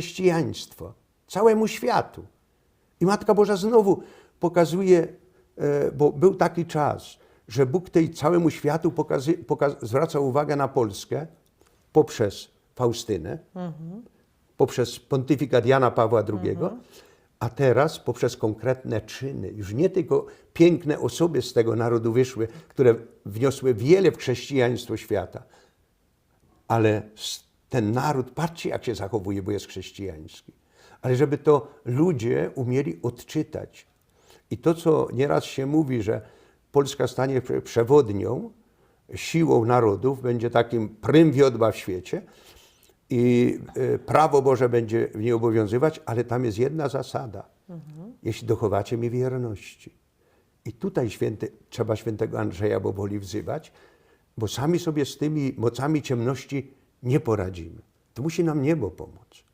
chrześcijaństwo całemu światu. I Matka Boża znowu pokazuje, e, bo był taki czas, że Bóg tej całemu światu pokazy, pokaz, zwraca uwagę na Polskę poprzez Faustynę, poprzez pontyfikat Jana Pawła II, a teraz poprzez konkretne czyny. Już nie tylko piękne osoby z tego narodu wyszły, które wniosły wiele w chrześcijaństwo świata, ale s- ten naród, patrzcie jak się zachowuje, bo jest chrześcijański. Ale żeby to ludzie umieli odczytać. I to, co nieraz się mówi, że Polska stanie prze- przewodnią, siłą narodów, będzie takim prym wiodła w świecie i e, prawo Boże będzie w niej obowiązywać, ale tam jest jedna zasada. Jeśli dochowacie mi wierności. I tutaj święty, trzeba świętego Andrzeja Boboli wzywać, bo sami sobie z tymi mocami ciemności nie poradzimy. To musi nam niebo pomóc.